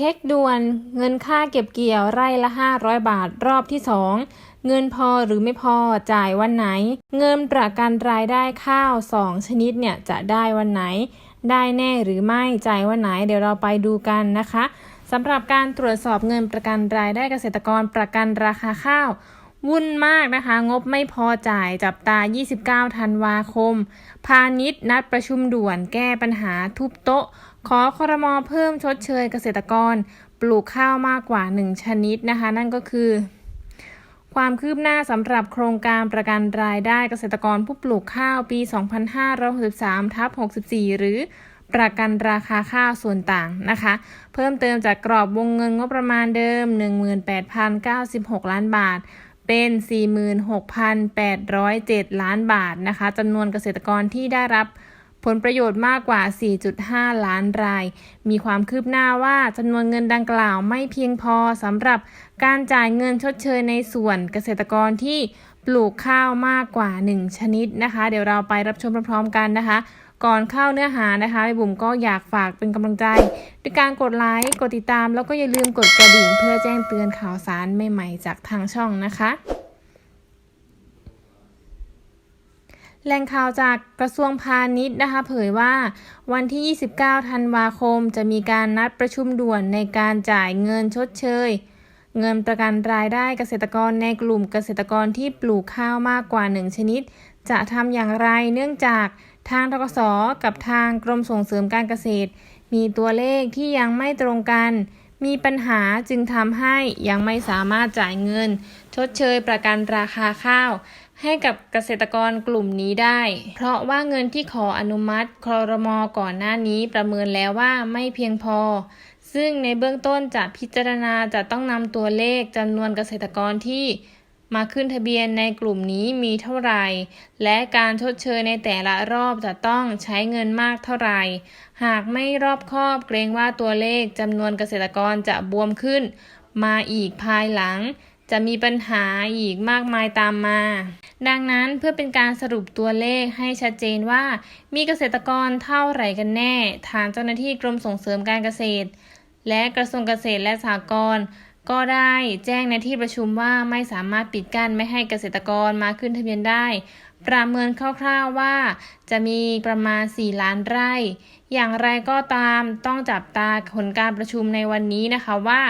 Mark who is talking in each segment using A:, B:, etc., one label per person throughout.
A: เช็คด่วนเงินค่าเก็บเกี่ยวไร่ละ 500 บาทรอบที่ 2 เงินพอหรือไม่พอจ่ายวันไหน เงินประกันรายได้ข้าว 2 ชนิดเนี่ยจะได้วันไหน ได้แน่หรือไม่จ่ายวันไหน เดี๋ยวเราไปดูกันนะคะสำหรับการตรวจสอบเงินประกันรายได้เกษตรกรประกันราคาข้าว วุ่นมากนะคะ งบไม่พอจ่ายจับตา 29 ธันวาคม พาณิชย์นัดประชุมด่วนแก้ปัญหาทุบโต๊ะ ขอคอรมอเพิ่มชดเชยเกษตรกร ปลูกข้าวมากกว่า 1 ชนิดนะคะ นั่นก็คือ ความคืบหน้าสำหรับโครงการประกันรายได้เกษตรกรผู้ปลูกข้าวปี 2563ทับ64 หรือประกันราคาข้าวส่วนต่างนะคะ เพิ่มเติมจากกรอบวงเงินงบประมาณเดิม 18,096 ล้านบาท เป็น 46,807 ล้านบาทนะคะจำนวนเกษตรกรที่ได้รับผลประโยชน์มากกว่า 4.5 ล้านราย มีความคืบหน้าว่าจำนวนเงินดังกล่าวไม่เพียงพอสำหรับการจ่ายเงินชดเชยในส่วนเกษตรกรที่ปลูกข้าวมากกว่า 1 ชนิดนะคะ เดี๋ยวเราไปรับชมพร้อมๆกันนะคะ ก่อนเข้าเนื้อหานะคะบุ๋มก็อยากฝากเป็นกำลังใจ ด้วยการกดไลค์กดติดตาม แล้วก็อย่าลืมกดกระดิ่งเพื่อแจ้งเตือนข่าวสารใหม่ๆ จากทางช่องนะคะแหล่งข่าวจากกระทรวงพาณิชย์นะคะ เผยว่าวันที่ 29 ธันวาคม จะมีการนัดประชุมด่วนในการจ่ายเงินชดเชย เงินประกันรายได้เกษตรกรในกลุ่มเกษตรกรที่ปลูกข้าวมากกว่า 1 ชนิด จะทำอย่างไรเนื่องจากทางทกสกับทางกรมส่งเสริมการเกษตร มีตัวเลขที่ยังไม่ตรงกัน มีปัญหาจึงทำให้ยังไม่สามารถจ่ายเงิน ชดเชยประกันราคาข้าว ให้กับเกษตรกรกลุ่มนี้ได้ เพราะว่าเงินที่ขออนุมัติครรมก่อนหน้านี้ประเมินแล้วว่าไม่เพียงพอซึ่งในเบื้องต้นจะพิจารณาจะต้องนำตัวเลขจำนวนเกษตรกรที่ มาขึ้นทะเบียนในกลุ่มนี้มีเท่าไหร่ และการชดเชยในแต่ละรอบจะต้องใช้เงินมากเท่าไหร่ หากไม่รอบคอบเกรงว่าตัวเลขจำนวนเกษตรกรจะบวมขึ้น มาอีกภายหลัง จะมีปัญหาอีกมากมายตามมา ดังนั้นเพื่อเป็นการสรุปตัวเลขให้ชัดเจนว่า มีเกษตรกรเท่าไหร่กันแน่ ทางเจ้าหน้าที่กรมส่งเสริมการเกษตร และกระทรวงเกษตรและสหกรณ์ ก็ได้แจ้งในที่ประชุมว่าไม่สามารถปิดกั้นไม่ให้เกษตรกรมาขึ้นทะเบียนได้ ประเมินคร่าวๆว่าจะมีประมาณ 4 ล้านไร่ อย่างไรก็ตามต้องจับตาผลการประชุมในวันนี้นะคะว่า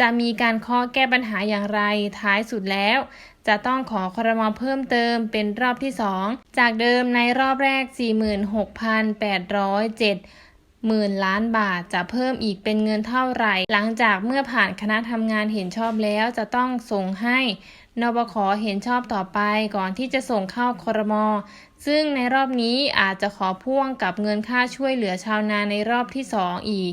A: จะมีการข้อแก้ปัญหาอย่างไรท้ายสุดแล้ว จะต้องขอครมเพิ่มเติมเป็นรอบที่ 2 จากเดิมในรอบแรก 46,807 หมื่นล้านบาทจะเพิ่มอีกเป็นเงินเท่าไหร่ หลังจากเมื่อผ่านคณะทำงานเห็นชอบแล้วจะต้องส่งให้นบขเห็นชอบต่อไปก่อนที่จะส่งเข้าครม ซึ่งในรอบนี้อาจจะขอพ่วงกับเงินค่าช่วยเหลือชาวนาในรอบที่ 2 อีก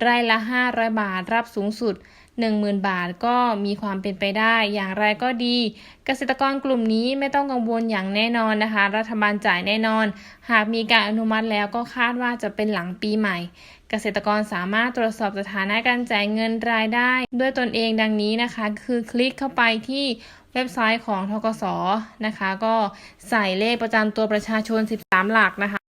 A: ไร่ละ 500 บาทรับสูงสุด 10,000 บาทก็มีความเป็นไปได้ อย่างไรก็ดี เกษตรกรกลุ่มนี้ไม่ต้องกังวลอย่างแน่นอนนะคะ รัฐบาลจ่ายแน่นอน หากมีการอนุมัติแล้วก็คาดว่าจะเป็นหลังปีใหม่ เกษตรกรสามารถตรวจสอบสถานะการจ่ายเงินรายได้ ด้วยตนเองดังนี้นะคะ คือคลิกเข้าไปที่เว็บไซต์ของทกสนะคะ ก็ใส่เลขประจำตัวประชาชน 13 หลักนะคะ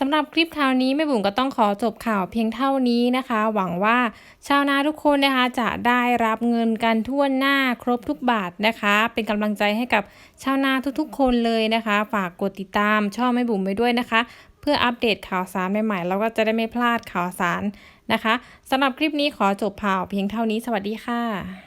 A: สำหรับคลิปข่าวนี้แม่บุ๋มก็ต้องขอจบข่าวเพียงเท่านี้นะคะ หวังว่าชาวนาทุกคนนะคะจะได้รับเงินกันทั่วหน้าครบทุกบาทนะคะ เป็นกำลังใจให้กับชาวนาทุกๆ คนเลยนะคะ ฝากกดติดตามช่องแม่บุ๋มไปด้วยนะคะ เพื่ออัปเดตข่าวสารใหม่ๆแล้วก็จะได้ไม่พลาดข่าวสารนะคะสำหรับคลิปนี้ขอจบข่าวเพียงเท่านี้สวัสดีค่ะ